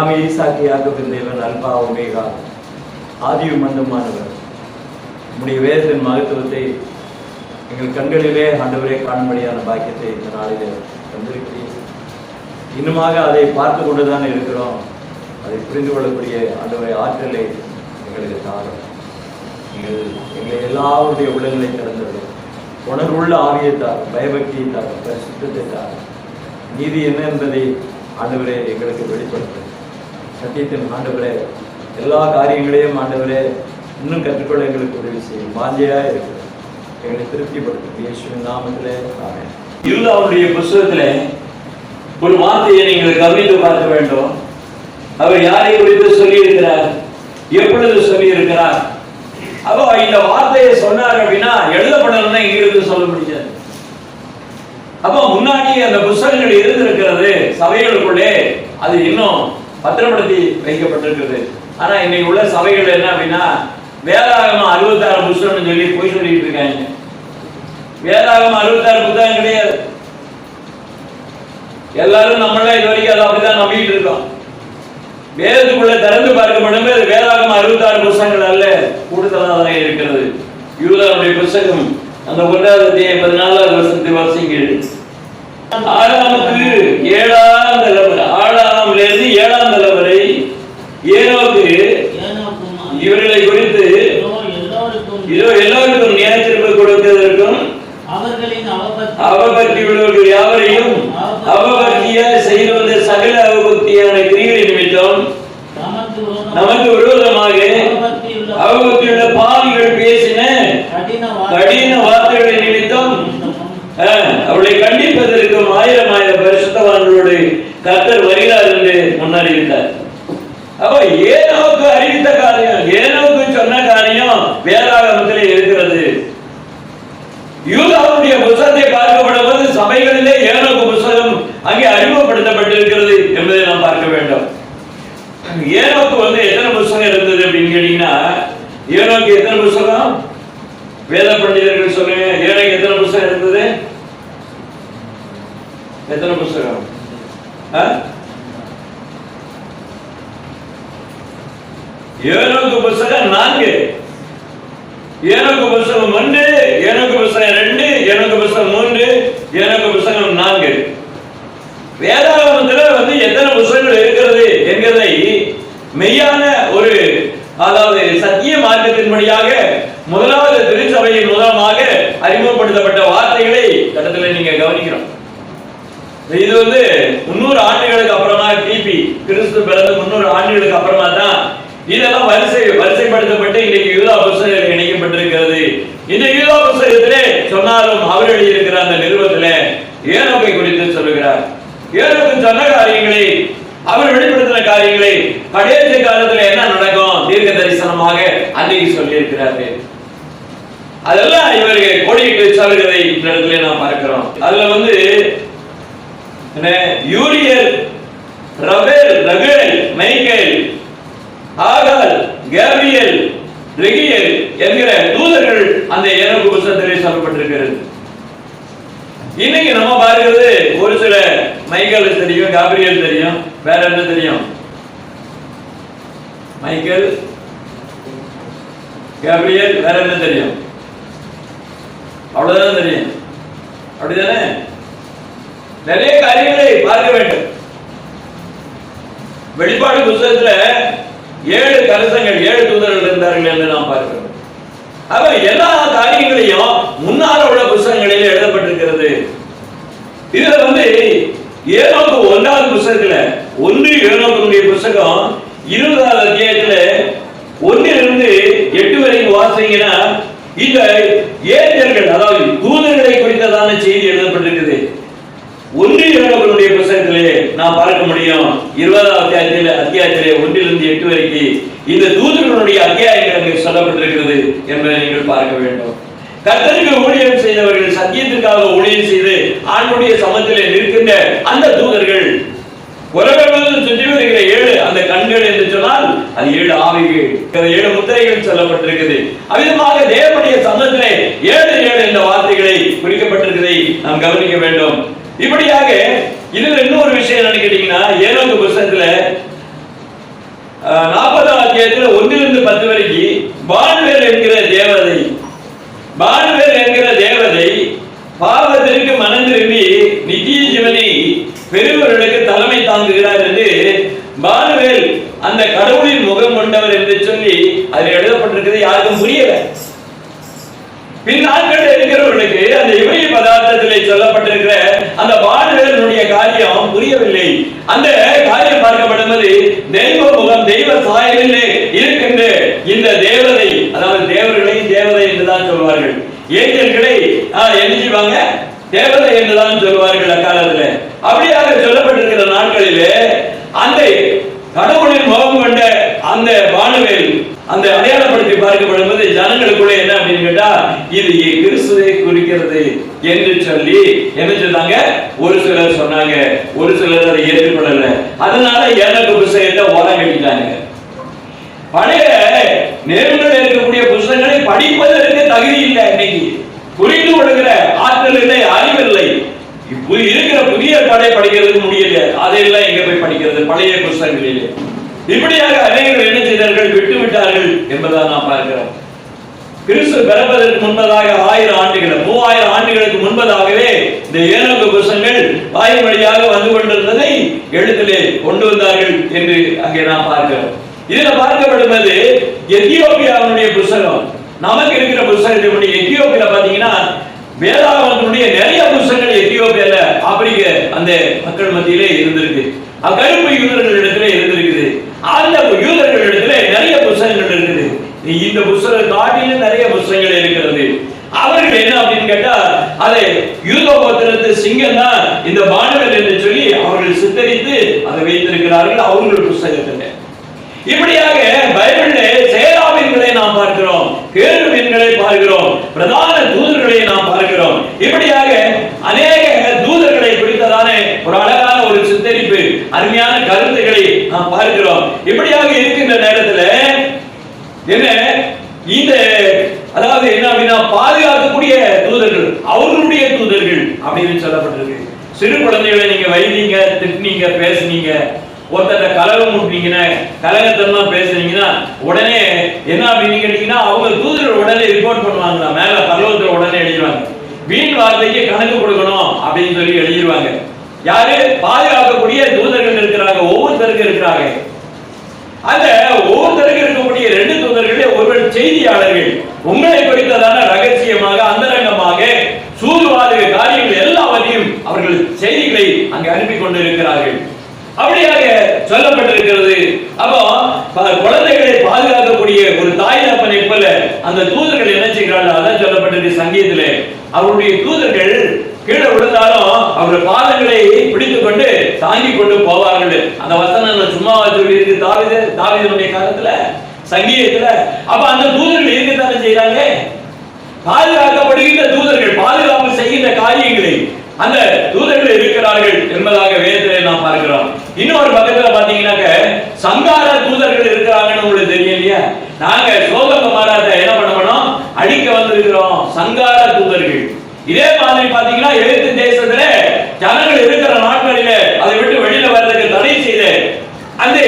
எல்லாமே ஈசாக்கு யாக்கோபின் தேவன் அல்பா ஒமேகா. ஆதியும் மந்தமானவர் உம்முடைய வேதத்தின் மகத்துவத்தை எங்கள் கண்களிலே ஆண்டவரே காணும்படியான பாக்கியத்தை இந்த நாளிலே தந்திருக்கிறீர். இன்னுமாக அதை பார்த்து கொண்டுதான் இருக்கிறோம். அதை புரிந்து கொள்ளக்கூடிய ஆண்டவரை ஆற்றலை எங்களுக்கு தாரும். நீங்கள் எங்களை எல்லாருடைய உள்ளங்களை திறந்தது உணர்வுள்ள ஆவியை தார் பயபக்தியை தார் பரிசுத்தத்தை தார் நீதி என்ன என்பதை ஆண்டவரே எங்களுக்கு வெளிப்படுத்த சத்தியத்தின் ஆண்டவரே எல்லா காரியங்களையும் ஆண்டவரே இன்னும் கற்றுக்கொள்ள எங்களுக்கு உதவி செய்யும் வாஞ்சையா இருக்கிறது எங்களை திருப்திப்படுத்தும். இயேசுவின் நாமத்திலே ஆமென். அவருடைய புஸ்தகத்திலே ஒரு வார்த்தையை நீங்கள் கவனித்து பார்க்க வேண்டும். அவர் யாரை குறித்து சொல்லியிருக்கிறார்? எப்பொழுது சொல்லியிருக்கிறார்? அப்போ இந்த வார்த்தையை சொன்னார் அப்படின்னா எழுதப்படணும்னா இங்கிருந்து சொல்ல முடியாது. அப்போ முன்னாடி அந்த புஸ்தகங்கள் இருந்திருக்கிறது சபைகளுக்குள்ளே அது இன்னும் பத்திரப்படுத்தி வைக்கப்பட்டிருக்கிறது. ஆனா இன்னைக்கு உள்ள சபைகள் என்ன அப்படின்னா வேதாகமம் அறுபத்தாறு புஸ்தகம்னு சொல்லி போய் சொல்லிட்டு இருக்காங்க. வேதாகமம் அறுபத்தாறு புத்தகம் கிடையாது. எல்லாரும் நம்மள இது வரைக்கும் அதை அப்படிதான் நம்பிட்டு இருக்கோம். வேதத்துக்குள்ள திறந்து பார்க்கப்படும் அது வேதாகமம் அறுபத்தாறு புஸ்தகங்கள் அல்ல கூடுதலாக இருக்கிறது. யூதாவுடைய புஸ்தகம் அந்த ஒன்றாவது அத்தியாயம் பதினாலாவது வருஷத்து வாசிங்கள் ஆறாமத்துக்கு ஏழாம் தலைவர் ஆறாம்ல இருந்து ஏழாம் தலைவரை ஏனோக்கு ஏனோக்கும் இவர்களை குறித்து இதோ எல்லோருக்கும் நியாயத்தீர்ப்பு கொடுக்கிறதற்கும் அவர்களின் அவபக்தி உள்ளவர்கள் யாவரையும் அவபக்தியாய் செய்து வந்த சகல அவபக்தியான கிரிகளை நிமித்தம் நமக்கு விரோதமாக நமக்கு விரோதமாக அவபக்தியுள்ள அவபக்தியுள்ள பாவிகள் பேசின கடின கடின வார்த்தைகளை நிமித்தம் அஹ், அவளை கண்டிப்பதற்கும் ஆயிரம் ஆயிரம் பரிசுத்தவான்களோடு கர்த்தர் வருகிறார் என்று முன்னறிவித்தார் அப்ப ஏனோக்கு அறிவித்த காரியம் ஏனோக்கு சொன்ன காரியம் வேதாகமத்திலே இருக்கிறது யூதாவுடைய புத்தகத்தை பார்க்கப்படும் போது சபைகளிலே ஏனோக்கு புத்தகம் அங்கே அறிமுகப்படுத்தப்பட்டிருக்கிறது என்பதை நாம் பார்க்க வேண்டும். ஏனோக்கு வந்து எத்தனை புத்தகம் இருந்தது அப்படின்னு கேட்டீங்கன்னா ஏனோக்கு எத்தனை புத்தகம் வேத பண்டிதர்கள் சொல்லுங்க ஏனோக்கு எத்தனை புத்தகம் இருந்தது? எத்தனை புத்தகம் ஏனோக்கு புத்தகம் நான்கு. ஏனோக்கு புஸ்தகம் ஒன்று ஏனோக்கு புஸ்தகம் ரெண்டு ஏனோக்கு புஸ்தகம் மூன்று ஏனோக்கு புஸ்தகம் நான்கு. வேதாகமத்துல மெய்யான ஒரு அதாவது சத்திய மார்க்கத்தின்படியாக முதலாவது திருச்சபையின் மூலமாக அறிமுகப்படுத்தப்பட்ட வார்த்தைகளை கட்டத்தில் நீங்க கவனிக்கிறோம் இது வந்து முன்னூறு ஆண்டுகளுக்கு அப்புறமா கிபி கிறிஸ்து பிறந்த முன்னூறு ஆண்டுகளுக்கு அப்புறமா தான் இதெல்லாம் வரிசை வரிசைப்படுத்தப்பட்டு இன்னைக்கு யூதா புஸ்தகத்தில் இணைக்கப்பட்டிருக்கிறது இந்த யூதா புஸ்தகத்திலே சொன்னாலும் அவர் எழுதியிருக்கிற அந்த நிறுவனத்திலே ஏனோக்கை குறித்து சொல்லுகிறார் ஏனோக்கு சொன்ன காரியங்களை அவர் வெளிப்படுத்தின காரியங்களை கடைசி காலத்துல என்ன நடக்கும் தீர்க்க தரிசனமாக அன்னைக்கு சொல்லியிருக்கிறாரு அதெல்லாம் இவருக்கு கொடியிட்டு சொல்கிறதை இந்த இடத்துல நாம் பார்க்கிறோம் அதுல வந்து என்ன யூரியல் ரபேல் ரகுல் மைக்கேல் ஆகால் கேப்ரியல் ரெகியல் என்கிற தூதர்கள் அந்த ஏனோக்கு புத்தகத்திலே சொல்லப்பட்டிருக்கிறது இன்னைக்கு நம்ம பார்க்கிறது ஒரு சில மைக்கேல் தெரியும் காப்ரியல் தெரியும் வேற என்ன தெரியும் மைக்கேல் கேப்ரியல் வேற என்ன தெரியும் அவ்வளவுதான் தெரியும் அப்படிதானே நிறைய காரியங்களை பார்க்க வேண்டும். வெளிப்பாடு புத்தகத்துல ஏழு கலசங்கள் ஏழு தூதர்கள் இருந்தார்கள் என்று நாம் பார்க்கிறோம். அப்ப எல்லா காரியங்களையும் முன்னால் உள்ள புத்தகங்களில் எழுதப்பட்டிருக்கிறது. இதுல வந்து ஏனோக்கு ஒன்றாவது புத்தகத்துல ஒன்று ஏனோக்கனுடைய புத்தகம் இருபதாவது அத்தியாயத்துல ஒன்னிலிருந்து எட்டு வரைக்கும் வாசிங்கன்னா இந்த ஏஞ்சல்கள் அதாவது குறித்ததான செய்தி எழுதப்பட்டிருக்குது. ஒன்று புத்தகத்திலே நாம் பார்க்க முடியும் இருபதாம் அத்தியாயத்திலே அத்தியாயத்திலே ஒன்றிலிருந்து எட்டு வரைக்கும் இந்த தூதர்களுடைய அத்தியாயங்கள் சொல்லப்பட்டிருக்கிறது என்பதை நீங்கள் பார்க்க வேண்டும். கர்த்தருக்கு ஊழியம் செய்தவர்கள் சத்தியத்திற்காக ஊழியம் செய்து ஆண்டுடைய சமத்திலே நிற்கின்ற அந்த தூதர்கள் உலகம் சுற்றி வருகிற அந்த கண்கள் என்று சொன்னால் அது ஏழு ஆவிகள் ஏழு முத்திரைகள் சொல்லப்பட்டிருக்குது. அவ்விதமாக தேவனுடைய சந்தத்திலே ஏழு ஏழு என்ற வார்த்தைகளை குறிக்கப்பட்டிருக்கிறதை நாம் கவனிக்க வேண்டும். இப்படியாக இதுல இன்னொரு விஷயம் என்ன கேட்டீங்கன்னா ஏழாவது புஸ்தகத்துல பின்னாட்கள் இருக்கிறவர்களுக்கு அந்த இமய பதார்த்தத்திலே சொல்லப்பட்டிருக்கிற அந்த பாடுகளுடைய காரியம் புரியவில்லை. அந்த காரியம் பார்க்கப்படும்போது தெய்வ முகம் தெய்வ சாயலிலே இருக்கின்ற இந்த தேவதை அதாவது தேவர்களை தேவதை என்றுதான் சொல்வார்கள். ஏஞ்சல்களை ஆஹ், என்ன செய்வாங்க தேவதை என்றுதான் சொல்வார்கள் அக்காலத்துல. அப்படியாக சொல்லப்பட்டிருக்கிற நாட்களிலே அந்த கடவுளின் முகம் அந்த வானுவேல் அந்த அடையாளப்படுத்தி பார்க்கப்படும்போது ஜனங்களுக்குள்ள என்ன அப்படின்னு கேட்டா இது கிறிஸ்துவை குறிக்கிறது என்று சொல்லி என்ன சொன்னாங்க ஒரு சிலர் சொன்னாங்க. ஒரு சிலர் அதை ஏற்றுக்கொள்ளல. அதனால எனக்கு புஸ்தகத்தை ஓரம் கட்டிட்டாங்க. பழைய நேர்களில் இருக்கக்கூடிய புஸ்தகங்களை படிப்பதற்கு தகுதி இல்லை இன்னைக்கு. புரிந்து கொள்கிற ஆற்றல் இல்லை அறிவு இல்லை. இப்போ இருக்கிற புதிய படை படிக்கிறதுக்கு முடியல. அதையெல்லாம் எங்க போய் படிக்கிறது? பழைய புஸ்தகங்களிலே. இப்படியாக அநேகர் என்ன செய்தார்கள்? விட்டுவிட்டார்கள் என்பதை நாம் பார்க்கிறோம். கிறிஸ்து பிறப்பதற்கு முன்பதாக ஆயிரம் ஆண்டுகள் மூவாயிரம் ஆண்டுகளுக்கு முன்பதாகவே இந்த ஏனோக்கு புருஷங்கள் வாய் வழியாக வந்து கொண்டிருந்ததை எழுத்திலே கொண்டு வந்தார்கள் என்று அங்கே நாம் பார்க்கிறோம். இதுல பார்க்கப்படுவது எத்தியோப்பிய புஸ்தகம் நமக்கு இருக்கிற புஸ்தகத்தை எத்தியோப்பியில பாத்தீங்கன்னா வேதாகமத்தினுடைய நிறைய புஸ்தகங்கள் எத்தியோப்பியால ஆப்பிரிக்க அந்த மக்கள் மத்தியிலே இருந்திருக்கு அக்கருப்பு யூதர்கள் இடத்துல இருந்திருக்குது அந்த யூதர்கள் இடத்துல நிறைய புஸ்தகங்கள் இருக்குது இந்த புஸ்தகம் காட்டிலும் நிறைய புஸ்தகங்கள் இருக்கிறது அவர்கள் என்ன அப்படின்னு கேட்டா அதை யூதோபத்திரத்து சிங்கம் தான் இந்த மாணவர் என்று சொல்லி அவர்கள் சித்தரித்து அதை வைத்திருக்கிறார்கள் அவர்கள் புஸ்தகத்தில் இப்படியாக பைபிளிலே சேராவின்களை நாம் பார்க்கிறோம் கேருவின்களை பார்க்கிறோம் பிரதான தூதர்களை நாம் பார்க்கிறோம் இப்படியாக அநேக தூதர்களை குறித்ததான ஒரு அழகான ஒரு சித்தரிப்பு அருமையான கருத்துக்களை நாம் பார்க்கிறோம் இப்படியாக இருக்கின்ற நேரத்துல என்ன? இந்த அதாவது என்ன அப்படின்னா பாதுகாக்கக்கூடிய தூதர்கள் அவர்களுடைய தூதர்கள் அப்படின்னு சொல்லப்பட்டிருக்கு. சிறு குழந்தைகளை நீங்க வைதீங்க திட்டினீங்க பேசுனீங்க ஒருத்தர கலகம் விட்டீங்கன்னா கலகத்தனமா பேசுனீங்கன்னா உடனே என்ன அப்படின்னு கேட்டீங்கன்னா அவங்க தூதர்கள் உடனே ரிப்போர்ட் பண்ணுவாங்களா? மேல பரலோகத்துல உடனே எழுதிடுவாங்க. வீண் வார்த்தைக்கு கணக்கு கொடுக்கணும் அப்படின்னு சொல்லி எழுதிடுவாங்க. யாரு? பாதுகாக்கக்கூடிய தூதர்கள். அந்த ஒவ்வொருத்தருக்கு இருக்கக்கூடிய ரெண்டு தூதர்களே ஒருவர் செய்தியாளர்கள். உங்களை குறித்ததான ரகசியமாக அந்தரங்கமாக சூதுவாத காரியங்கள் எல்லாவற்றையும் அவர்கள் செய்திகளை அங்கு அனுப்பி கொண்டிருக்கிறார்கள். அப்படியாக சொல்லப்பட்டிருக்கிறது. அப்போ குழந்தைகளை பாதுகாக்கக்கூடிய ஒரு தாய் தப்பனை போல அந்த தூதர்கள் என்ன செய்கிறார்கள்? அதான் சொல்லப்பட்டிருக்கு சங்கீதத்திலே. அவருடைய தூதர்கள் கீழே விழுந்தாலும் அவர் பாதங்களை பிடித்து கொண்டு தாங்கி கொண்டு போவார்கள். அந்த வசனம் நான் சும்மாவா சொல்லி இருக்கு தாவித தாவிதனுடைய காலத்துல சங்கீதத்துல அப்ப அந்த தூதர்கள் இருக்கத்தானே செய்யறாங்க பாதுகாக்கப்படுகின்ற தூதர்கள் பாதுகாப்பு செய்கின்ற காரியங்களை அந்த தூதர்கள் இருக்கிறார்கள் என்பதாக வேதத்திலே நாம் பார்க்கிறோம். இன்னொரு பக்கத்துல பாத்தீங்கன்னாக்க சங்கார தூதர்கள் இருக்கிறாங்கன்னு உங்களுக்கு தெரியும் இல்லையா? நாங்க சோதக மாறாத என்ன பண்ண பண்ணோம் அடிக்க வந்திருக்கிறோம் சங்கார தூதர்கள் இதே மாதிரி பாத்தீங்கன்னா எழுத்து தேசத்துல ஜனங்கள் இருக்கிற நாட்களில அதை விட்டு வெளியில வர்றதுக்கு தடை செய்து அந்த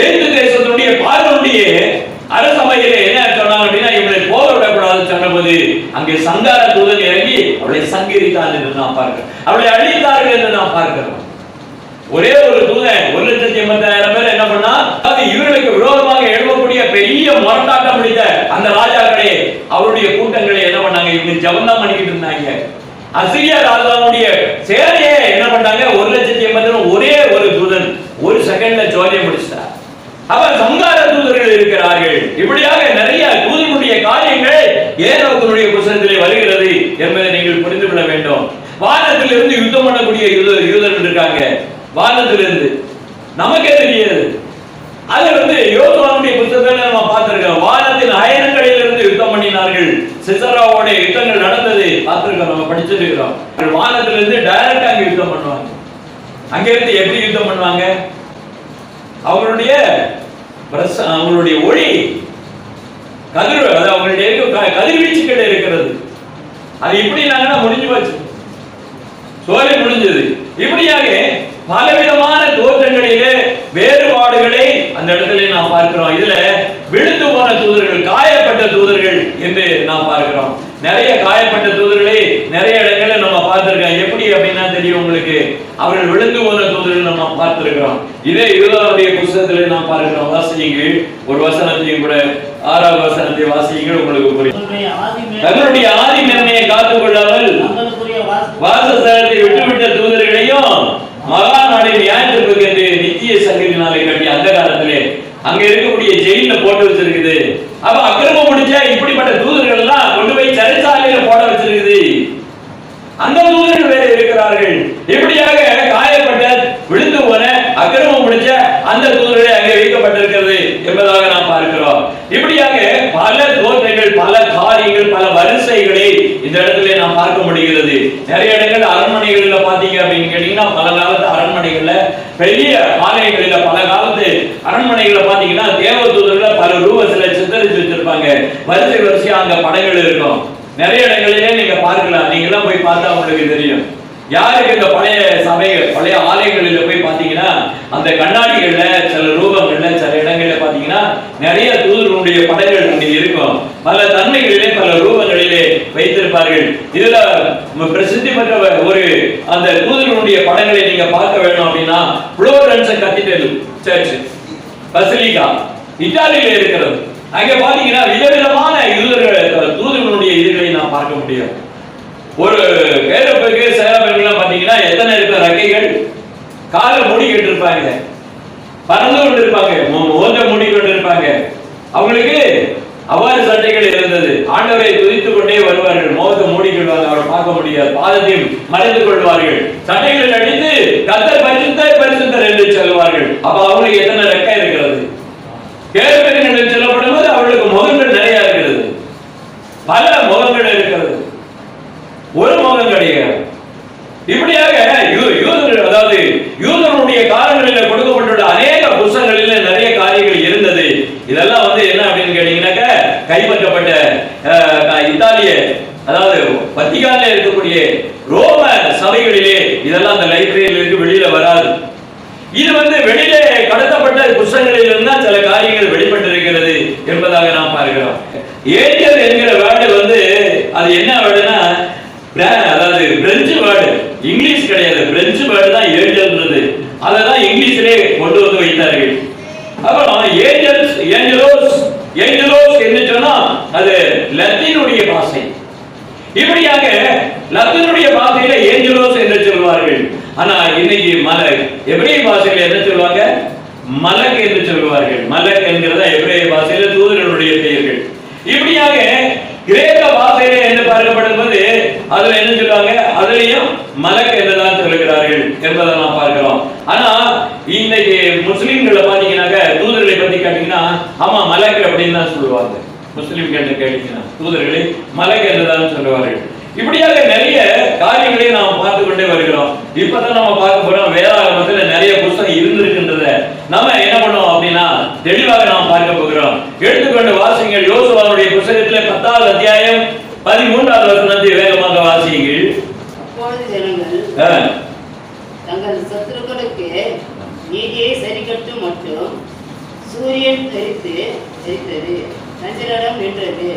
எழுத்து தேசத்தினுடைய பார்வையுடைய அரசமையிலே என்ன சொன்னாங்க அப்படின்னா இவளை போக விடக்கூடாதுன்னு சொன்னபோது அங்கே சங்கார தூதன் இறங்கி அவளை சங்கரித்தான் என்று நாம் பார்க்கிறோம். அவளை அழித்தார்கள் என்று நாம் பார்க்கிறோம். ஒரே ஒரு தூதன் ஒரு லட்சத்தி எண்பத்தாயிரம் பேர் என்ன பண்ணா அது இவர்களுக்கு விரோதமாக எழுப்பக்கூடிய பெரிய முரட்டாட்டம் முடித்த அந்த ராஜாக்களே அவருடைய கூட்டங்கள் ஜபம் பண்ணிக்கிட்டு இருந்தாங்க அசிரியா ராஜாவுடைய சேனையே என்ன பண்ணாங்க ஒரு லட்சத்தி எண்பத்தி ஒரே ஒரு தூதன் ஒரு செகண்ட்ல ஜோதியம் முடிச்சிட்டார். அப்ப சங்கார தூதர்கள் இருக்கிறார்கள். இப்படியாக நிறைய தூதனுடைய காரியங்கள் ஏரோக்கனுடைய புத்தகத்திலே வருகிறது என்பதை நீங்கள் புரிந்து கொள்ள வேண்டும். வானத்திலிருந்து யுத்தம் பண்ணக்கூடிய யூத யூதர்கள் இருக்காங்க. வானத்திலிருந்து. நமக்கே தெரியாது. அது வந்து யோசுவாவுடைய புத்தகத்தில் நம்ம வானத்துல இருந்து டைரக்டா அங்க யுத்தம் பண்ணுவாங்க. அங்க இருந்து எப்படி யுத்தம் பண்ணுவாங்க? அவங்களுடைய அவங்களுடைய ஒளி கதிர் அது அவங்களுடைய கதிர்வீச்சு கிட்ட இருக்கிறது. அது இப்படினாங்கன்னா முடிஞ்சு போச்சு. சோலை முடிஞ்சது. இப்படியாக பலவிதமான தோற்றங்களிலே வேறுபாடுகளை அந்த இடத்துல நாம் பார்க்கிறோம். இதுல விழுந்து போன தூதர்கள் காயப்பட்ட தூதர்கள் என்று நாம் பார்க்கிறோம். நிறைய காயப்பட்ட தூதர்களை நிறைய பார்த்திருக்கோம் எப்படி அப்படின்னா தெரியும் உங்களுக்கு. அவர்கள் விழு விழுந்து போன தூதர்கள் நம்ம பார்த்திருக்கிறோம். இதே யூதாவுடைய புஸ்தகத்திலே நாம் பார்க்கிறோம். வாசியுங்கள். ஒரு வசனத்தையும் கூட ஆறாவது வசனத்தை வாசியுங்கள் உங்களுக்கு புரியும். தங்களுடைய ஆதி மேன்மையை காத்துக் கொள்ளாமல் வாசஸ்தலத்தை விட்டுவிட்ட தூதர்களையும் மகா நாடின் நியாயத்திற்கு என்று நித்திய சங்கத்தினாலே கட்டி அந்த காலத்திலே அங்க இருக்கக்கூடிய ஜெயில போட்டு வச்சிருக்குது. அப்ப அக்கிரமம் முடிச்ச இப்படிப்பட்ட தூதர்கள் எல்லாம் கொண்டு போய் சிறைச்சாலையில போட வச்சிருக்குது. அந்த தூதர்கள் வேற இருக்கிறார்கள் இப்படியாக காயப்பட்ட விழுந்து போன அக்கிரமம் முடிச்ச அந்த தூதர்களே அங்கே வைக்கப்பட்டிருக்கிறது என்பதாக நாம் பார்க்கிறோம் இப்படியாக பல தோற்றங்கள் பல காரியங்கள் பல வரிசைகளை இந்த இடத்துல நாம் பார்க்க முடிகிறது நிறைய இடங்கள் அரண்மனைகளில் பார்த்தீங்க அப்படின்னு கேட்டீங்கன்னா பல காலத்து அரண்மனைகளில் பெரிய ஆலயங்களில் பல காலத்து அரண்மனைகள்ல பார்த்தீங்கன்னா தேவ தூதர்கள பல ரூபத்துல சித்தரிச்சு வச்சிருப்பாங்க. வரிசை வரிசையாக அங்கே படங்கள் இருக்கும். நிறைய இடங்களிலே நீங்க பார்க்கலாம். நீங்களாம் போய் பார்த்தா உங்களுக்கு தெரியும். யாருக்கு இந்த பழைய சபைகள் பழைய ஆலயங்களில் போய் பார்த்தீங்கன்னா அந்த கண்ணாடிகள்ல சில ரூபங்கள்ல சில இடங்கள்ல பார்த்தீங்கன்னா நிறைய தூதர்களுடைய படங்கள் அங்கே இருக்கும். பல தன்மைகளிலே பல ரூபங்களிலே வை வைத்திருப்பார்கள் இதுல பிரசித்தி பெற்ற ஒரு அந்த தூதர்களுடைய படங்களை நீங்க பார்க்க வேணும் அப்படின்னா புளோரன்ஸ் கத்திட்டல் சர்ச் பசிலிகா இத்தாலியில இருக்கிறது. அங்க பாத்தீங்கன்னா விதவிதமான யூதர்கள் தூதர்களுடைய இதுகளை நாம் பார்க்க முடியும். ஒரு பேரப்புக்கு சேரப்பெண்கள்லாம் பாத்தீங்கன்னா எத்தனை இருக்கிற ரக்கைகள்? கால மூடிக்கிட்டு இருப்பாங்க பறந்து கொண்டு இருப்பாங்க மோத மூடிக்கொண்டு இருப்பாங்க அவங்களுக்கு அவ்வாறு சட்டைகள் இருந்தது. ஆண்டவரை துதித்துக் கொண்டே வருவார்கள். மோகத்தை மூடிக்கொள்வாங்க அவரை பார்க்க முடியாது. பாதத்தையும் மறைந்து கொள்வார்கள். சட்டைகளை அடித்து கத்தர் பரிசுத்த பரிசுத்தர் என்று சொல்வார்கள். அப்ப அவங்களுக்கு எத்தனை ரெக்கை இருக்கிறது? கேள்வி என்று சொல்லப்படும் போது அவர்களுக்கு முகங்கள் நிறைய இருக்கிறது. பல முகங்கள் இருக்கிறது. ஒரு முகம் கிடையாது. இப்படியாக யூதர்கள் அதாவது யூதர்களுடைய காலங்களில் கொடுக்கப்பட்டுள்ள அநேக புஸ்தகங்களில் நிறைய காரியங்கள் இருந்தது இதெல்லாம் வந்து என்ன அப்படின்னு கேட்டீங்கன்னாக்க கைப்பற்றப்பட்ட இத்தாலிய அதாவது வத்திகான்ல இருக்கக்கூடிய ரோம சபைகளிலே இதெல்லாம் அந்த லைப்ரரியில வெளியில வராது. இது வந்து வெளியிலே கடத்தப்பட்ட புத்தகங்களிலிருந்தா சில காரியங்கள் வெளிப்பட்டிருக்கிறது என்பதாக நாம் பார்க்கிறோம். ஏன் என்கிற வேர்டு வந்து அது என்ன வேர்டுனா பிர- அதாவது பிரெஞ்சு வேர்டு இங்கிலீஷ் கிடையாது பிரெஞ்சு வேர்டு தான் ஏஞ்சல்ன்றது அதை தான் இங்கிலீஷிலே கொண்டு வந்து வைத்தார்கள் அப்புறம் ஏஞ்சல்ஸ் ஏஞ்சலோஸ் ஏஞ்சலோஸ் என்று சொன்னா அது லத்தீனுடைய பாஷை இப்படியாக லத்தீனுடைய பாஷையில ஏஞ்சலோஸ் என்று சொல்வார்கள்? ஆனா இன்னைக்கு மலக். எபிரேய பாஷையில என்ன சொல்லுவாங்க மலக் என்று சொல்லுவார்கள் மலக் என்கிறதா எபிரேய பாஷையில தூதர்களுடைய பெயர்கள். இப்படியாக கிரேக்க பாஷையில என்று பார்க்கப்படும் போது அதுல என்ன சொல்லுவாங்க அதுலயும் மலக் என்றுதான் சொல்லுகிறார்கள் என்பதை நாம் பார்க்கிறோம். ஆனா இன்னைக்கு முஸ்லிம்களை பாத்தீங்கன்னாக்க தூதர்களை பத்தி கேட்டீங்கன்னா ஆமா மலக் அப்படின்னு தான் சொல்லுவாங்க. முஸ்லிம் என்று கேட்டீங்கன்னா தூதர்களை மலக் என்றுதான் சொல்லுவார்கள். இப்படியாக நிறைய காரியங்களை நாம் பார்த்து கொண்டே வருகிறோம். இப்பதான் நம்ம பார்க்க போறோம் வேதாகமத்துல நிறைய புஸ்தகம் இருந்திருக்கின்றத. நம்ம என்ன பண்ணுவோம் அப்படின்னா தெளிவாக நாம் பார்க்க போகிறோம். எடுத்துக்கொண்டு வாசிங்கள் யோசுவாவுடைய புஸ்தகத்துல பத்தாவது அத்தியாயம் பதிமூன்றாவது வசனத்தை வேகமாக வாசியுங்கள். தங்கள் சத்துருக்களுக்கு நீதியை சரிக்கட்டு மட்டும் சூரியன் தரித்து தரித்தது. சந்திரனம் நின்றது.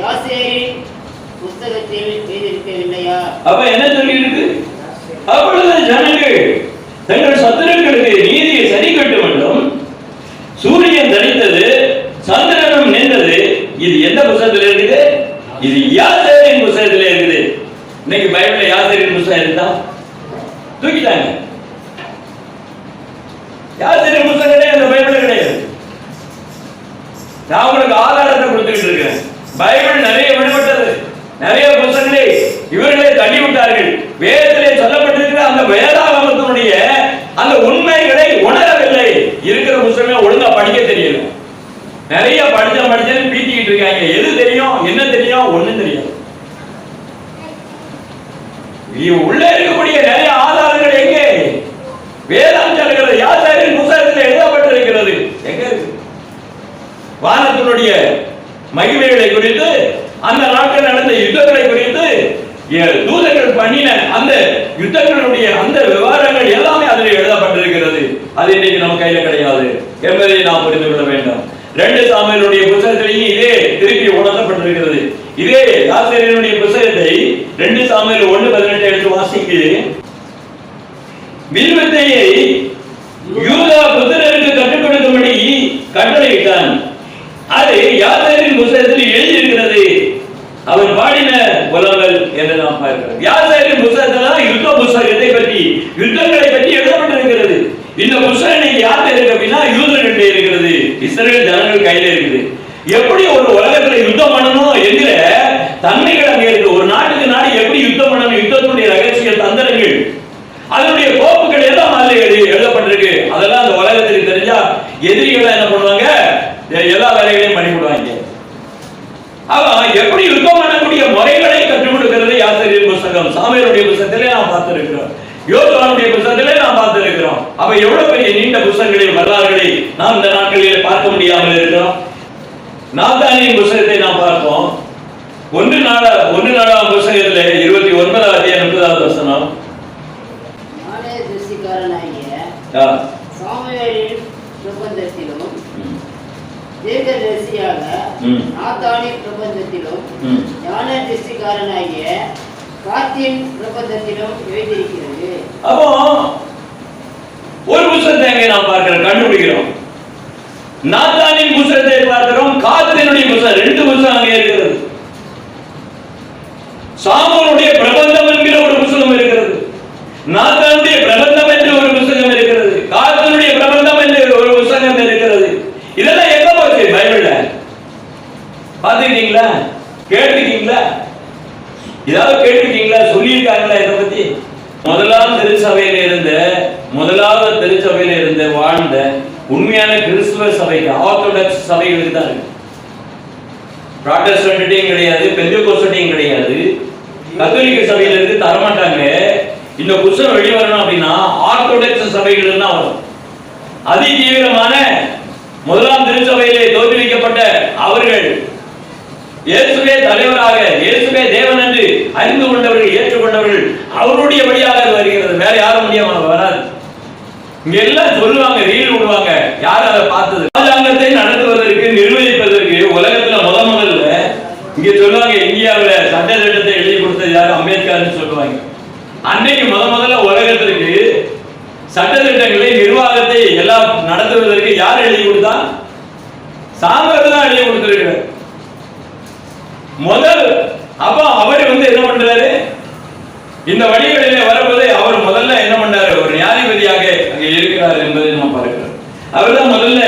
யாசேரின் புஸ்தகத்தில் எழுதியிருக்கவில்லையா? அப்ப என்ன சொல்லி இருக்கு அப்பொழுது ஜனங்கள் தங்கள் சத்துருக்களுக்கு நீதியை சரி கட்ட வேண்டும் சூரியன் தனித்தது சந்திரனும் நின்றது இது எந்த புத்தகத்துல இருக்குது இது யாசேரின் புத்தகத்துல இருக்குது இன்னைக்கு பைபிள்ல யாசேரின் புத்தகம் இருந்தா தூக்கிட்டாங்க யாசேரின் புத்தகம் கிடையாது அந்த பைபிள் கிடையாது நான் உங்களுக்கு ஆதாரத்தை கொடுத்துட்டு இருக்கேன் பைபிள் நிறைய விடுபட்டது நிறைய புத்தகங்களை இவர்களே தள்ளி விட்டார்கள் வேதத்திலே சொல்லப்பட்டிருக்கிற அந்த வேதாகமத்தினுடைய அந்த உண்மைகளை உணரவில்லை இருக்கிற புத்தகமே ஒழுங்கா படிக்க தெரியல நிறைய படிச்ச படிச்சேன்னு பீத்திக்கிட்டு இருக்காங்க எது தெரியும் என்ன தெரியும் ஒண்ணும் தெரியாது இ- உள்ளே இருக்கக்கூடிய நிறைய ஆதாரங்கள் எங்கே வேதம் சொல்லுகிறது யாசாரின் புத்தகத்தில் எழுதப்பட்டிருக்கிறது எங்க இருக்கு வானத்தினுடைய மகிமைகளை குறித்து அந்த நாட்டில் நடந்த யுத்தங்களை குறித்து தூதர்கள் பண்ணின அந்த யுத்தங்களுடைய அந்த விவரங்கள் எல்லாமே அதில் எழுதப்பட்டிருக்கிறது. அது இன்னைக்கு நம்ம கையில கிடையாது. என்பதை நாம் புரிந்து கொள்ள வேண்டும். ரெண்டு சாமியனுடைய புத்தகத்திலையும் இதே திருப்பி உணர்த்தப்பட்டிருக்கிறது இதே ஆசிரியனுடைய புத்தகத்தை ரெண்டு சாமியில் ஒன்று பதினெட்டு எடுத்து வாசிக்கு. வில்வித்தையை யூதா புத்திரருக்கு கற்றுக் கொடுக்கும்படி கட்டளையிட்டான் அது யாத்திரின் புத்தகத்தில் எழுதியிருக்கிறது அவர் பாடின புலங்கள் என்று நாம் பார்க்கிறோம் யாத்திரின் புத்தகத்தில் யுத்த புத்தகத்தை பற்றி யுத்தங்களை பற்றி எழுதப்பட்டிருக்கிறது இந்த புத்தகம் இன்னைக்கு யார்கிட்ட இருக்கு அப்படின்னா யூதர்கிட்ட இருக்கிறது இஸ்ரேல் ஜனங்கள் கையில இருக்குது. எப்படி ஒரு உலகத்துல யுத்தம் பண்ணணும் என்கிற தன்மைகள் அங்கே இருக்கு ஒரு நாட்டுக்கு நாடு எப்படி யுத்தம் பண்ணணும் யுத்தத்தினுடைய ரகசிய தந்திரங்கள் அதனுடைய கோப்புகள் எல்லாம் அதுல எழுதி எழுதப்பட்டிருக்கு அதெல்லாம் அந்த உலகத்திற்கு தெரிஞ்சா எதிரிகளை என்ன பண்ணுவாங்க எ- எல்லா வேலைகளையும் பண்ணி விடுவாங்க அவன் எப்படி யுத்தம் பண்ணக்கூடிய முறைகளை கற்றுக் கொடுக்கிறது யாத்திரையின் புஸ்தகம் சாமியருடைய புஸ்தகத்திலே நாம் பார்த்திருக்கிறோம் யோசுவானுடைய புஸ்தகத்திலே நாம் பார்த்திருக்கிறோம் அப்ப எவ்வளவு பெரிய நீண்ட புஸ்தகங்களை வரலாறுகளை நாம் இந்த நாட்களில் பார்க்க முடியாமல் இருக்கிறோம் நாத்தானியின் புஸ்தகத்தை நாம் பார்ப்போம் ஒன்று நாள ஒன்று நாளாம் புஸ்தகத்திலே இருபத்தி ஒன்பதாவது அத்தியாயம் முப்பதாவது வசனம் ஞான திருஷ்டிக்காரனாகிய ஆ. சாமுவேலின் பிரபந்தத்திலும் ம். தீர்க்கதரிசியாக ம். நாத்தானின் பிரபந்தத்திலும் ம். ஞான திருஷ்டிக்காரனாகிய காத்தின் பிரபந்தத்திலும் எழுதியிருக்கிறது அப்போ ஒரு புஸ்தகத்தை அங்கே நாம் பார்க்கிறோம் கண்டுபிடிக்கிறோம் நாத்தானின் புஸ்தகத்தை பார்க்கிறோம் காத்தினுடைய புஸ்தகம் ரெண்டு புஸ்தகம் அங்கே இருக்கிறது. சாமனுடைய பிரபந்தம் என்கிற ஒரு புஸ்தகம் இருக்கிறது. நாத்தானுடைய பிரபந்தம் என்று ஒரு புஸ்தகம் இருக்கிறது. காத்தினுடைய பிரபந்தம் என்று ஒரு புஸ்தகம் இருக்கிறது. இதெல்லாம் எங்க போச்சு? பைபிள்ல. பாத்துக்கிட்டீங்களா கேட்டுக்கிட்டீங்களா? ஏதாவது கேட்டிருக்கீங்களா சொல்லியிருக்காங்களா இதை பத்தி? முதலாம் திருச்சபையில இருந்த முதலாவது திருச்சபையில இருந்த வாழ்ந்த உண்மையான கிறிஸ்துவ சபைக்கு? ஆர்த்தோடாக்ஸ் சபைகளுக்கு தான் இருக்கு. ப்ராட்டஸ்டன்ட்டையும் கிடையாது பெந்தகோஸ்டையும் கிடையாது. கத்தோலிக்க சபையில இருந்து தரமாட்டாங்க. இந்த புஸ்தகம் வெளிவரணும் அப்படின்னா ஆர்த்தோடாக்ஸ் சபைகள் தான் வரும். அதி தீவிரமான முதலாம் திருச்சபையிலே தோற்றுவிக்கப்பட்ட அவர்கள் இயேசுவே தலைவராக இயேசுவே தேவன் என்று அறிந்து கொண்டவர்கள் ஏற்றுக்கொண்டவர்கள் அவருடைய வழியாக வருகிறது. வேற யாரும் முடியாமல் வராது. இங்க எல்லாம் சொல்லுவாங்க ரீல் விடுவாங்க. யாரும் அதை பார்த்தது? ராஜாங்கத்தை நடத்துவதற்கு நிர்வகிப்பதற்கு உலகத்துல முத முதல்ல இங்க சொல்லுவாங்க இந்தியாவுல சட்ட திட்டத்தை எழுதி கொடுத்தது யாரு? அம்பேத்கர்னு சொல்லுவாங்க. அன்னைக்கு முத முதல்ல உலகத்திற்கு சட்ட திட்டங்களை நிர்வாகத்தை எல்லாம் நடத்துவதற்கு யார் எழுதி கொடுத்தா? சாம்பர் தான் எழுதி கொடுத்திருக்கிறார். முதல் அப்ப அவர் வந்து என்ன பண்றாரு இந்த வழிகளிலே வரும்போது அவர் முதல்ல என்ன பண்றாரு ஒரு நியாயாதிபதியாக அங்கே இருக்கிறார் என்பதை நாம் பார்க்கிறோம் அவர்தான் முதல்ல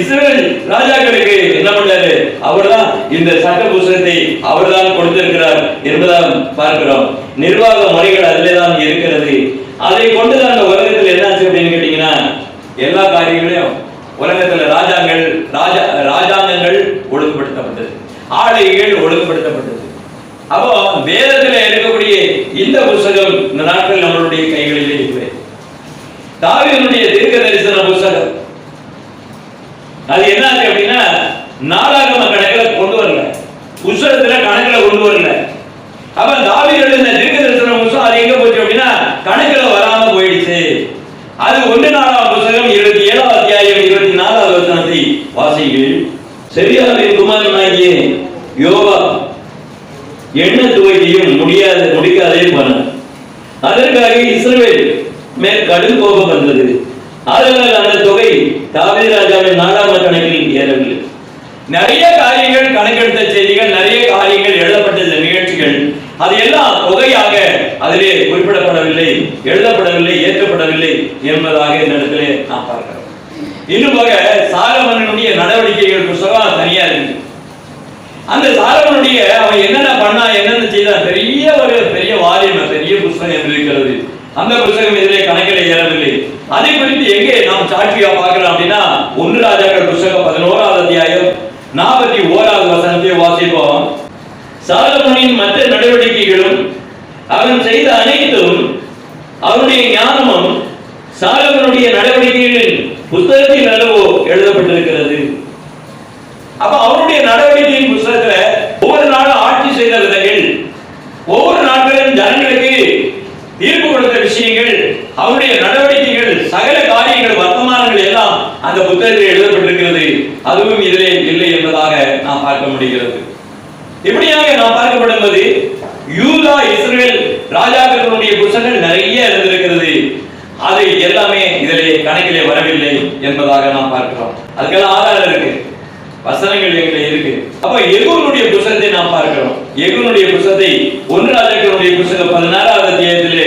இஸ்ரேல் ராஜாக்களுக்கு என்ன பண்ணாரு? அவர்தான் இந்த சட்ட புஸ்தகத்தை அவர்தான் கொடுத்திருக்கிறார் என்பதால் பார்க்கிறோம். நிர்வாக முறைகள் அதிலே தான் இருக்கிறது. அதை கொண்டுதான் அந்த உலகத்தில் என்னாச்சு அப்படின்னு கேட்டீங்கன்னா எல்லா காரியங்களையும் உலகத்துல ராஜாங்கள் ராஜா ராஜாங்கங்கள் ஒழுங்குபடுத்தப்பட்டது. ஆலைகள் ஒழுங்குபடுத்தப்பட்டது. அப்போ வேதத்துல இருக்கக்கூடிய இந்த புஸ்தகம் இந்த நாட்கள் நம்மளுடைய கை இல்லை தாவீதுடைய தீர்க்க தரிசன புஸ்தகம் அது என்ன ஆச்சு அப்படின்னா நாளாகம கணக்குல கொண்டு வரல புஸ்தகத்துல கணக்குல கொண்டு வரல அப்ப தாவீது எழுதின தீர்க்க தரிசன புஸ்தகம் அது எங்க போச்சு அப்படின்னா கணக்குல வராம போயிடுச்சு அது ஒன்று நாலாம் புஸ்தகம் இருபத்தி ஏழாம் அத்தியாயம் இருபத்தி நாலாவது வசனத்தை வாசிகள் சரியாவின் குமாரனாகிய யோவா எண்ண துவக்கியும் முடியாத முடிக்காதே பண்ண அதற்காக இஸ்ரவேல் மேல் கடும் கோபம் வந்தது அதனால் அந்த தொகை தாவீது ராஜாவின் நாடாம கணக்கில் ஏறவில்லை நிறைய காரியங்கள் கணக்கெடுத்த செய்திகள் நிறைய காரியங்கள் எழுதப்பட்ட நிகழ்ச்சிகள். அது எல்லாம் தொகையாக அதிலே குறிப்பிடப்படவில்லை எழுதப்படவில்லை ஏற்கப்படவில்லை என்பதாக இந்த இடத்திலே நாம் பார்க்கிறோம். இன்னும் போக சாலமனுடைய நடவடிக்கைகள் புஸ்தகம் தனியா இருக்கு. அந்த சாலமனுடைய அவன் என்னென்ன பண்ணா என்னென்ன செய்தான் பெரிய ஒரு பெரிய வாரியம் பெரிய புஸ்தகம் இருக்கிறது. அந்த புஸ்தகம் இதிலே கணக்கில் ஏறவில்லை. அதை குறித்து எங்கே நாம் சாட்சியா பார்க்கிறோம் அப்படின்னா ஒன்று ராஜாக்கள் புஸ்தகம் அவன் செய்த அனைத்தும் அவனுடைய ஞானமும் சாலவனுடைய நடவடிக்கைகளின் புத்தகத்தில் அல்லவோ எழுதப்பட்டிருக்கிறது. அப்ப அவருடைய நடவடிக்கையின் புத்தகத்துல ஒவ்வொரு நாளும் ஆட்சி செய்த விதங்கள் ஒவ்வொரு நாட்களும் ஜனங்களுக்கு தீர்ப்பு கொடுத்த விஷயங்கள் அவருடைய நடவடிக்கைகள் சகல காரியங்கள் வர்த்தமானங்கள் எல்லாம் அந்த புத்தகத்தில் எழுதப்பட்டிருக்கிறது அதுவும் இதிலே இல்லை என்பதாக நாம் பார்க்க முடிகிறது இப்படியாக நாம் பார்க்கப்படும்போது யூதா இஸ்ரேல் ராஜாக்களுடைய புத்தகங்கள் நிறைய இருந்திருக்கிறது அதை எல்லாமே இதிலே கணக்கிலே வரவில்லை என்பதாக நாம் பார்க்கிறோம் அதுக்கெல்லாம் ஆதாரம் இருக்கு வசனங்கள் எங்கிட்ட இருக்கு அப்ப எகுனுடைய புஸ்தகத்தை நாம் பார்க்கிறோம் எகுனுடைய புஸ்தகத்தை ஒன்று ராஜாக்களுடைய புஸ்தகம் பதினாறாவது அத்தியாயத்திலே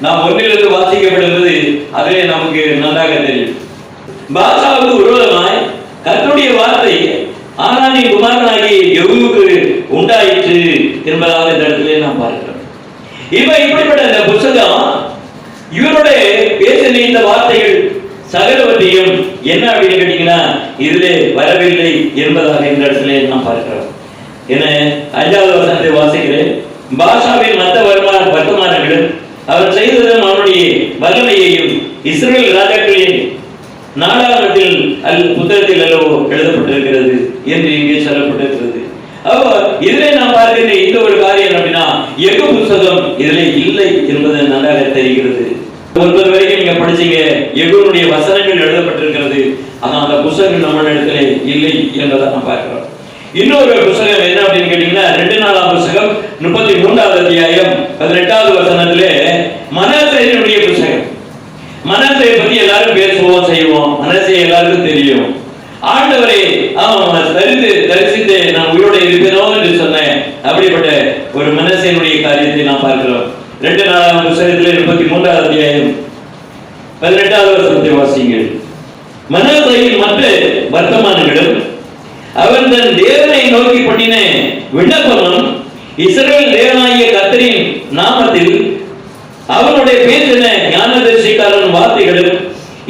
நாம் ஒன்றிலிருந்து வாசிக்கப்படுவது அதிலே நமக்கு நன்றாக தெரியும் பாஷாவுக்கு விரோதமாய் கர்த்தருடைய வார்த்தை ஆனானின் குமாரனாகி யெகூவுக்கு உண்டாயிற்று என்பதாக இந்த இடத்திலே நாம் பார்க்கிறோம் இப்ப இப்படிப்பட்ட இந்த புஸ்தகம் இவருடைய பேசின இந்த வார்த்தைகள் சகலவற்றையும் என்ன அப்படின்னு கேட்டீங்கன்னா இதிலே வரவில்லை என்பதாக இந்த இடத்துல நாம் பார்க்கிறோம். என அஞ்சாவது வசனத்தை வாசிக்கிறேன். பாஷாவின் மத்த வருமான வர்த்தமானங்களும் அவர் செய்ததும் அவனுடைய வல்லமையையும் இஸ்ரேல் ராஜாக்களின் நாடாளுமன்றத்தில் அல் புத்தகத்தில் அல்லவோ எழுதப்பட்டிருக்கிறது என்று இங்கே சொல்லப்பட்டிருக்கிறது. அப்போ இதிலே நாம் பார்க்கின்ற இந்த ஒரு காரியம் அப்படின்னா எகு புத்தகம் இதிலே இல்லை என்பது நன்றாக தெரிகிறது. ஒன்பது வரைக்கும் நீங்க படிச்சீங்க. எகுனுடைய வசனங்கள் எழுதப்பட்டிருக்கிறது. ஆனா அந்த புத்தகங்கள் நம்ம இடத்துல இல்லை என்பதை நாம் பார்க்கிறோம். இன்னொரு புத்தகம் என்ன அப்படின்னு கேட்டீங்கன்னா ரெண்டு நாலாம் புத்தகம் முப்பத்தி மூன்றாவது அத்தியாயம் பதினெட்டாவது வசனத்திலே மனசையினுடைய புத்தகம் மனசை பத்தி எல்லாரும் பேசுவோம் செய்வோம். மனசை எல்லாருக்கும் தெரியும். ஆண்டவரை ஆமா தரித்து தரிசித்து நான் உயிரோட இருப்பேனோ என்று சொன்னேன். அப்படிப்பட்ட ஒரு மனசையினுடைய காரியத்தை நாம் பார்க்கிறோம். ஏழாம் நாலாம் புத்தகத்திலே முப்பத்தி மூன்றாவது அத்தியாயம் பதினெட்டாவது வருஷத்தை வாசிங்கள் மனசையில் மற்ற வர்த்தமானங்களும் அவன் தன் தேவனை நோக்கி பண்ணின விண்ணப்பமும் இஸ்ரேல் தேவனாகிய கத்தரின் நாமத்தில் அவனுடைய பேசின ஞானதர்சிக்காரன் வார்த்தைகளும்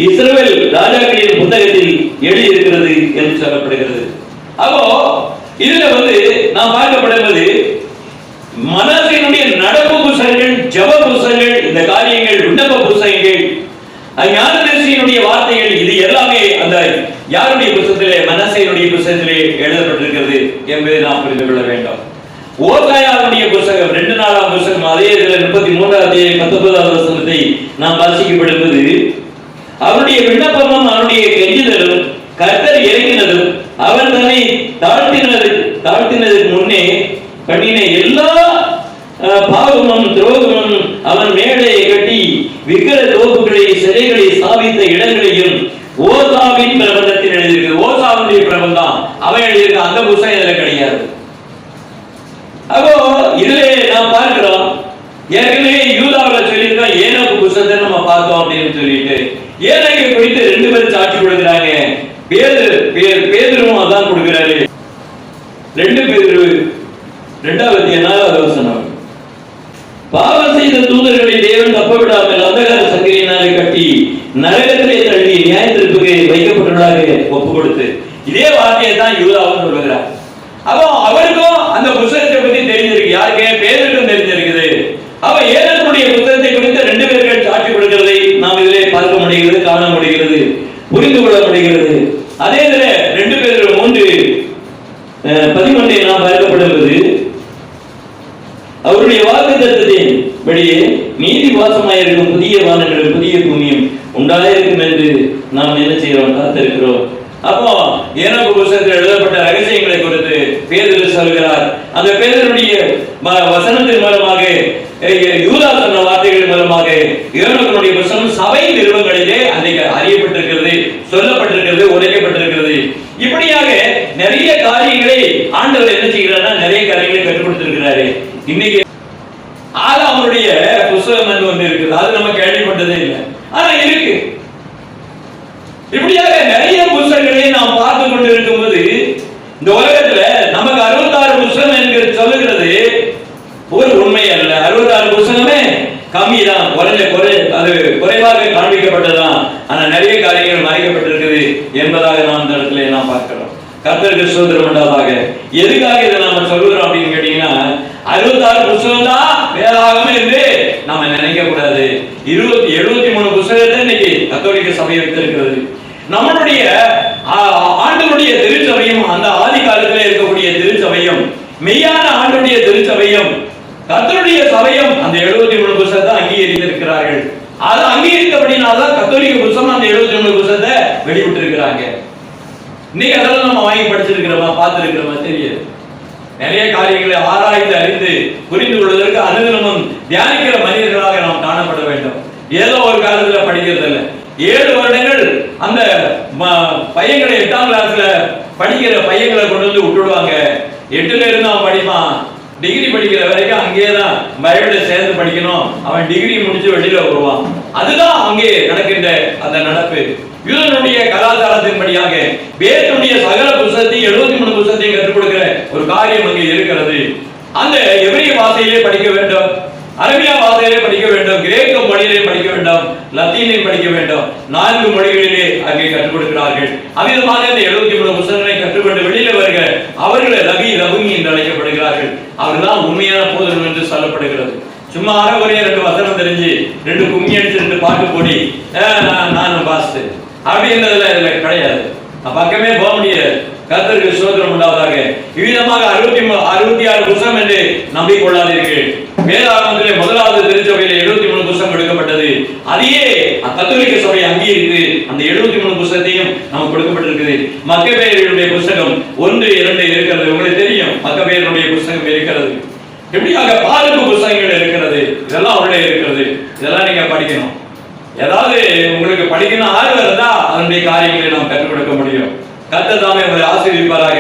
இஸ்ரேல் ராஜாக்களின் புத்தகத்தில் எழுதியிருக்கிறது என்று சொல்லப்படுகிறது. அப்போ இதுல வந்து நாம் பார்க்கப்படுவது மனதினுடைய அது ஞானதரிசியினுடைய வார்த்தைகள் இது எல்லாமே அந்த யாருடைய புத்தகத்திலே மனசையினுடைய புத்தகத்திலே எழுதப்பட்டிருக்கிறது என்பதை நாம் புரிந்து கொள்ள வேண்டும். ஓசாயாவுடைய புஸ்தகம் ரெண்டு நாலாம் புஸ்தகம் அதே இதுல முப்பத்தி மூன்றாவது பத்தொன்பதாவது வசனத்தை நாம் வாசிக்கப்படுவது அவனுடைய விண்ணப்பமும் அவனுடைய கெஞ்சுதலும் கர்த்தர் இறங்கினதும் அவன் தன்னை தாழ்த்தினது தாழ்த்தினதுக்கு முன்னே பண்ணின எல்லா அஹ், பாவமும் துரோகமும் அவன் மேடையை கட்டி விக்கிர தோப்புகளை சிலைகளை ஸ்தாபித்த இடங்களையும் ஓசாவின் பிரபந்தத்தில் எழுதியிருக்கு ஓசாவுடைய பிரபந்தம் அவன் எழுதியிருக்க அந்த புஸ்தகம் இதுல கிடையாது அப்போ இதுல நாம் பார்க்கிறோம் ஏற்கனவே யூதாவில் சொல்லியிருக்கோம் ஏனோக்கு புஸ்தகத்தை நம்ம பார்த்தோம் அப்படின்னு சொல்லிட்டு ஏனோக்கு குறித்து ரெண்டு பேரும் சாட்சி கொடுக்குறாங்க பேரு பேர் பேதரும் அதான் கொடுக்குறாரு ரெண்டு பேரு ரெண்டாவது நாலாவது வசனம் பாவம் செய்த தூதர்களை தேவன் தப்ப விடாமல் அந்தகார சங்கிலியினாலே கட்டி நரகத்திலே தள்ளி நியாயத்திற்கு வைக்கப்பட்டுள்ளதாக ஒப்பு கொடுத்து இதே வார்த்தையை தான் யூதாவும் சொல்லுகிறார் அப்போ அவருக்கும் அந்த புத்தகத்தை பத்தி தெரிஞ்சிருக்கு யாருக்கு பேருக்கும் தெரிஞ்சிருக்குது அப்ப ஏதனுடைய புத்தகத்தை குறித்து ரெண்டு பேர்கள் சாட்சி கொடுக்கிறதை நாம் இதிலே பார்க்க முடிகிறது காண முடிகிறது புரிந்து கொள்ள முடிகிறது அதே இதுல ரெண்டு பேர் மூன்று அஹ், பதினொன்றை நாம் பார்க்கப்படுவது அவருடைய வாக்கு தத்துவத்தின் படியே நீதி வாசமாயிருக்கும் புதிய வானங்களும் புதிய பூமியும் உண்டாயிருக்கும் என்று நாம் என்ன செய்கிறோம் காத்திருக்கிறோம் அப்போ ஏனோக்கு புஸ்தகத்தில் எழுதப்பட்ட ரகசியங்களை குறித்து பேதர் சொல்கிறார் அந்த பேதருடைய ம- வசனத்தின் மூலமாக அஹ், யூதா சொன்ன வார்த்தைகள் மூலமாக ஏனோக்கனுடைய புஸ்தகம் சபை நிறுவனங்களிலே அன்றைக்கு அறியப்பட்டிருக்கிறது சொல்லப்பட்டிருக்கிறது உரைக்கப்பட்டிருக்கிறது இப்படியாக நிறைய காரியங்களை ஆண்டவர் என்ன செய்கிறார்னா நிறைய காரியங்களை கற்றுக் கொடுத்திருக்கிறாரு. இன்னைக்கு ஆனா அவருடைய புஸ்தகம் ஒன்று இருக்குது. அது நம்ம கேள்விப்பட்டதே இல்லை. ஆனா இருக்கு இப்படியாக நிறைய புஸ்தகங்களை நாம் பார்த்து கொண்டு இருக்கும்போது இந்த உலகத்துல நமக்கு அறுபத்தாறு புஸ்தகம் என்கிற சொல்லுகிறது ஒரு உண்மை அல்ல அறுபத்தாறு புஸ்தகமே கம்மி தான் குறைஞ்ச குறை அது குறைவாக காண்பிக்கப்பட்டதுதான் ஆனா நிறைய காரியங்கள் மறைக்கப்பட்டிருக்குது என்பதாக நாம் இந்த இடத்துல நாம் பார்க்கிறோம் சுதந்திரம் உண்டாதாக எதுக்காக இதை நாம சொல்லுகிறோம் அப்படின்னு கேட்டீங்கன்னா அறுபத்தாறு புஸ்தகம் தான் வேதாகமே என்று நாம நினைக்க கூடாது. இருபத்தி எழுபத்தி மூணு புஸ்தகத்தை இன்னைக்கு கத்தோலிக்க சபை வைத்திருக்கிறது நம்மளுடைய ஆண்டுடைய திருச்சபையும் அந்த ஆதி காலத்திலே இருக்கக்கூடிய திருச்சபையும் மெய்யான ஆண்டுடைய திருச்சபையும் கத்தருடைய சபையும் அந்த எழுபத்தி மூணு புஸ்தகத்தை அங்கீகரித்திருக்கிறார்கள். அது அங்கீகரித்தபடினால்தான் கத்தோலிக்க புஸ்தகம் அந்த எழுபத்தி மூணு புஸ்தகத்தை வெளியிட்டு இருக்கிறாங்க இன்னைக்கு அதெல்லாம் வாங்கி படிச்சிருக்கிறோமா பார்த்திருக்கிறோமா தெரியாது. நிறைய காரியங்களை ஆராய்ந்து அறிந்து புரிந்து கொள்வதற்கு அனுதினமும் தியானிக்கிற மனிதர்களாக நாம் காணப்பட வேண்டும். ஏதோ ஒரு காலத்துல படிக்கிறது இல்லை ஏழு வருடங்கள் அந்த ம- எட்டாம் கிளாஸ்ல படிக்கிற பையங்களை கொண்டு வந்து விட்டுடுவாங்க. எட்டுல இருந்து அவன் படிப்பான். டிகிரி படிக்கிற வரைக்கும் அங்கேயே தான் பயோட சேர்ந்து படிக்கணும். அவன் டிகிரி முடிச்சு வெளியில வருவான். அதுதான் அங்கே நடக்கின்ற அந்த நடப்பு. யூதனுடைய கலாச்சாரத்தின்படியாக வேதனுடைய சகல புஸ்தகத்தையும் எழுபத்தி மூணு புஸ்தகத்தையும் கற்றுக் கொடுக்கிற ஒரு காரியம் அங்கே இருக்கிறது. அந்த எபிரிய வார்த்தையிலே படிக்க வேண்டும் அரபியா வார்த்தையிலே படிக்க வேண்டும் கிரேக்க மொழியிலே படிக்க வேண்டும் லத்தீனில் படிக்க வேண்டும். நான்கு மொழிகளிலே அங்கே கற்றுக் கொடுக்கிறார்கள் அவ்விதமாக இந்த எழுபத்தி மூணு புத்தகங்களை கற்றுக்கொண்டு வெளியில வருக அவர்களை ரவி ரகுமி என்று அழைக்கப்படுகிறார்கள். அவர்தான் உண்மையான போதர்கள் என்று சொல்லப்படுகிறது. சும்மா அறகுறைய ரெண்டு வசனம் தெரிஞ்சு ரெண்டு கும்மி அடிச்சு ரெண்டு பாட்டு போடி. நான் பாஸ்து அப்படின்றதுல இதுல கிடையாது. பக்கமே போக முடியாது. கத்தருக்கு சுதந்திரம் உண்டாவதாக. இவ்விதமாக அறுபத்தி அறுபத்தி ஆறு புத்தகம் என்று நம்பிக்கொள்ளாதீர்கள். வேதாகமத்திலே முதலாவது திருச்சபையில எழுபத்தி மூணு புத்தகம் எடுக்கப்பட்டது. அதையே கத்தோலிக்க சபை அங்கீகரித்து அந்த எழுபத்தி மூணு புத்தகத்தையும் நமக்கு கொடுக்கப்பட்டிருக்குது. மக்கபேயருடைய புத்தகம் ஒன்று இரண்டு இருக்கிறது. உங்களுக்கு தெரியும் மக்கபேயருடைய புத்தகம் இருக்கிறது. எப்படியாக பாதுகாப்பு புத்தகங்கள் இருக்கிறது? இதெல்லாம் உள்ளே இருக்கிறது. இதெல்லாம் நீங்க படிக்கணும். ஏதாவது உங்களுக்கு படிக்கணும் ஆர்வம் அதனுடைய காரியங்களை நாம் கற்றுக் கொடுக்க முடியும் கத்ததாமே உங்களை ஆசீர்விப்பாராக